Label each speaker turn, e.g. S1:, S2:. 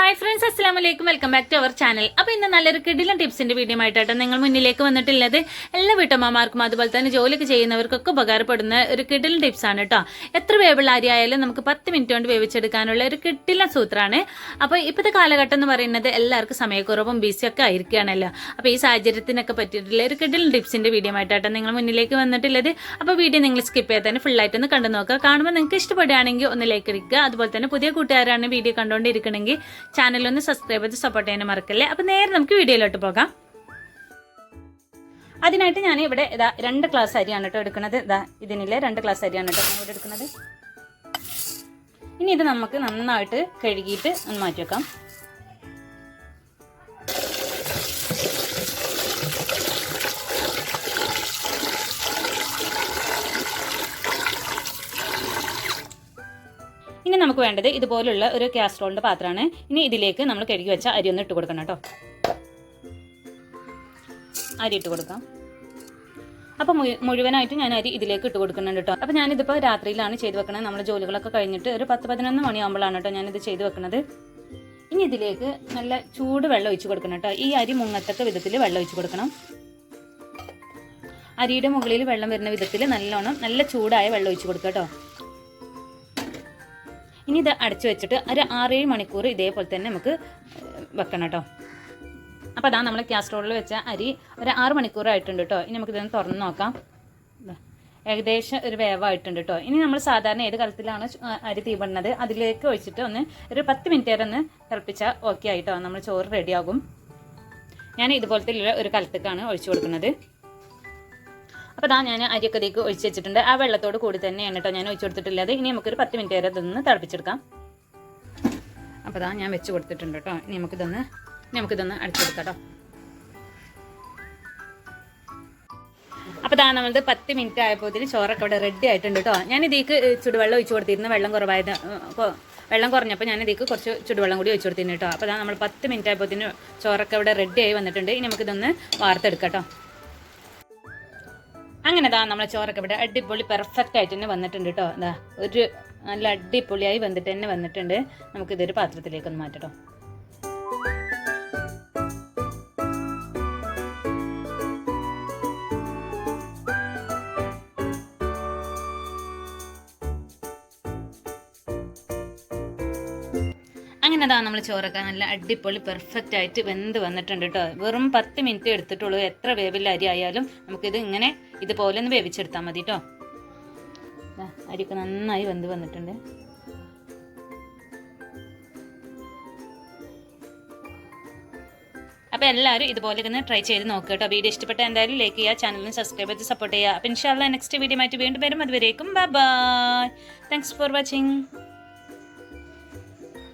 S1: Hi friends അസ്സാം വലൈക്കും welcome back to our channel അപ്പോൾ ഇന്ന് നല്ലൊരു കിടിലൻ ടിപ്സിന്റെ വീഡിയോ ആയിട്ടാണ് നിങ്ങൾ മുന്നിലേക്ക് വന്നിട്ടുള്ളത്. എല്ലാ വീട്ടമ്മമാർക്കും അതുപോലെ തന്നെ ജോലിക്ക് ചെയ്യുന്നവർക്കൊക്കെ ഉപകാരപ്പെടുന്ന ഒരു കിടിലൻ ടിപ്സ് ആണ് കേട്ടോ എത്ര വേവുള്ള അരി ആയാലും നമുക്ക് പത്ത് മിനിറ്റ് കൊണ്ട് വേവിച്ചെടുക്കാനുള്ള ഒരു കിടിലൻ സൂത്രമാണ് അപ്പോൾ ഇപ്പോഴത്തെ കാലഘട്ടം എന്ന് പറയുന്നത് എല്ലാവർക്കും സമയക്കുറവും ബിസിയൊക്കെ ആയിരിക്കുകയാണല്ലോ. അപ്പോൾ ഈ സാഹചര്യത്തിനൊക്കെ പറ്റിയിട്ടുള്ള ഒരു കിടിലൻ ടിപ്സിന്റെ വീഡിയോ ആയിട്ടാണ് നിങ്ങൾ മുന്നിലേക്ക് വന്നിട്ടുള്ളത്. അപ്പോൾ വീഡിയോ നിങ്ങൾ സ്കിപ്പ് ചെയ്താൽ തന്നെ ഫുൾ ആയിട്ടൊന്ന് കണ്ടു നോക്കുക. കാണുമ്പോൾ നിങ്ങൾക്ക് ഇഷ്ടപ്പെടുകയാണെങ്കിൽ ഒന്ന് ലൈക്ക് അടിക്കുക. അതുപോലെ തന്നെ പുതിയ കൂട്ടുകാരാണ് വീഡിയോ കണ്ടുകൊണ്ടിരിക്കണമെങ്കിൽ ചാനൽ ഒന്ന് സബ്സ്ക്രൈബ് ചെയ്ത് സപ്പോർട്ട് ചെയ്യാൻ മറക്കല്ലേ? അപ്പോൾ നേരെ നമുക്ക് വീഡിയോയിലോട്ട് പോകാം. അതിനായിട്ട് ഞാൻ ഇവിടെ ഇതാ രണ്ട് ഗ്ലാസ് അരിയാണ് കേട്ടോ എടുക്കുന്നത്. ഇതാ ഇതിനിലെ രണ്ട് ഗ്ലാസ് അരിയാണ് കേട്ടോ ഇവിടെ എടുക്കുന്നത്. ഇനി ഇത് നമുക്ക് നന്നായിട്ട് കഴുകിയിട്ട് ഒന്ന് മാറ്റി വെക്കാം ഇനി നമുക്ക് വേണ്ടത് ഇതുപോലുള്ള ഒരു കാസ്ട്രോളിന്റെ പാത്രമാണ്. ഇനി ഇതിലേക്ക് നമ്മൾ കഴുകി വെച്ച അരി ഒന്ന് ഇട്ട് കൊടുക്കണം കേട്ടോ. അരി ഇട്ട് കൊടുക്കാം. അപ്പോൾ മുഴുവനായിട്ട് ഞാൻ അരി ഇതിലേക്ക് ഇട്ട് കൊടുക്കുന്നുണ്ട് കേട്ടോ. അപ്പോൾ ഞാനിതിപ്പോൾ രാത്രിയിലാണ് ചെയ്ത് വെക്കണത്. നമ്മുടെ ജോലികളൊക്കെ കഴിഞ്ഞിട്ട് ഒരു പത്ത് പതിനൊന്ന് മണിയാകുമ്പോഴാണ് കേട്ടോ ഞാനിത് ചെയ്ത് വെക്കുന്നത് ഇനി ഇതിലേക്ക് നല്ല ചൂട് വെള്ളം ഒഴിച്ച് കൊടുക്കണം കേട്ടോ. ഈ അരി മുങ്ങത്തക്ക വിധത്തിൽ വെള്ളം ഒഴിച്ച് കൊടുക്കണം. അരിയുടെ മുകളിൽ വെള്ളം വരുന്ന വിധത്തിൽ നല്ലോണം നല്ല ചൂടായ വെള്ളം ഒഴിച്ച് കൊടുക്കുക കേട്ടോ. ഇനി ഇത് അടച്ചു വെച്ചിട്ട് ഒരു ആറേഴ് മണിക്കൂർ ഇതേപോലെ തന്നെ നമുക്ക് വെക്കണം കേട്ടോ. അപ്പോൾ അതാ നമ്മൾ കാസ്ട്രോളിൽ വെച്ച അരി ഒരു ആറ് മണിക്കൂർ ആയിട്ടുണ്ട് കേട്ടോ. ഇനി നമുക്ക് ഇതൊന്ന് തുറന്ന് നോക്കാം. ഏകദേശം ഒരു വേവായിട്ടുണ്ട് കേട്ടോ. ഇനി നമ്മൾ സാധാരണ ഏത് കലത്തിലാണ് അരി തീപണ്ണത് അതിലേക്ക് ഒഴിച്ചിട്ട് ഒന്ന് ഒരു പത്ത് മിനിറ്റ് വരെ ഒന്ന് തിളപ്പിച്ചാൽ ഓക്കെ ആയിട്ടോ നമ്മൾ ചോറ് റെഡിയാകും ഞാൻ ഇതുപോലത്തെ ഒരു കലത്തേക്കാണ് ഒഴിച്ചു കൊടുക്കുന്നത്. അപ്പോൾ ഞാൻ അരിയൊക്കെ ഒഴിച്ച് വെച്ചിട്ടുണ്ട്. ആ വെള്ളത്തോട് കൂടി തന്നെയാണ് കേട്ടോ ഞാൻ ഒഴിച്ചു കൊടുത്തിട്ടില്ലാതെ ഇനി നമുക്കൊരു പത്ത് മിനിറ്റ് വരെ ഇതൊന്ന് തിളപ്പിച്ചെടുക്കാം. അപ്പോൾ ഞാൻ വെച്ച് കൊടുത്തിട്ടുണ്ട് കേട്ടോ ഇനി നമുക്കിതൊന്ന് നമുക്കിതൊന്ന് അടിച്ചെടുക്കാം കേട്ടോ അപ്പോൾ ഇതാ നമ്മളത് പത്ത് മിനിറ്റ് ആയപ്പോൾ ചോറൊക്കെ ഇവിടെ റെഡി ആയിട്ടുണ്ട് കേട്ടോ ഞാൻ ഇതിക്ക് ചുടുവെള്ളം ഒഴിച്ചു കൊടുത്തിരുന്നു. വെള്ളം കുറവായത് വെള്ളം കുറഞ്ഞപ്പോൾ ഞാൻ ഇതിക്ക് കുറച്ച് ചുടുവെള്ളം കൂടി ഒഴിച്ചു കൊടുത്തിരുന്നു കേട്ടോ അപ്പോൾ നമ്മൾ പത്ത് മിനിറ്റ് ആയപ്പോൾ ചോറൊക്കെ ഇവിടെ റെഡി ആയി വന്നിട്ടുണ്ട്. ഇനി നമുക്കിതൊന്ന് വാർത്തെടുക്കാം കേട്ടോ അങ്ങനെ ദാ നമ്മളെ ചോറൊക്കെ ഇവിടെ അടിപൊളി പെർഫെക്റ്റ് ആയിട്ട് തന്നെ വന്നിട്ടുണ്ട് കേട്ടോ ഇതാ ഒരു നല്ല അടിപൊളിയായി വന്നിട്ട് തന്നെ വന്നിട്ടുണ്ട്. നമുക്കിതൊരു പാത്രത്തിലേക്കൊന്ന് മാറ്റട്ടോ അങ്ങനെ അതാ നമ്മൾ ചോറൊക്കെ നല്ല അടിപൊളി പെർഫെക്റ്റ് ആയിട്ട് വെന്ത് വന്നിട്ടുണ്ട് കേട്ടോ വെറും പത്ത് മിനിറ്റ് എടുത്തിട്ടുള്ളൂ. എത്ര വേവില്ല അരി ആയാലും നമുക്കിത് ഇങ്ങനെ ഇതുപോലെ ഒന്ന് വേവിച്ചെടുത്താൽ മതി കേട്ടോ ദാ, അരിയൊക്കെ നന്നായി വെന്ത് വന്നിട്ടുണ്ട്. അപ്പോൾ എല്ലാവരും ഇതുപോലെ ഒന്ന് ട്രൈ ചെയ്ത് നോക്കുക കേട്ടോ വീഡിയോ ഇഷ്ടപ്പെട്ട എന്തായാലും ലൈക്ക് ചെയ്യുക ചാനലിന് സബ്സ്ക്രൈബ് ചെയ്ത് സപ്പോർട്ട് ചെയ്യുക. അപ്പോൾ ഇൻഷാല്ല നെക്സ്റ്റ് വീഡിയോ ആയിട്ട് വീണ്ടും വരും. അതുവരേക്കും bye bye thanks for watching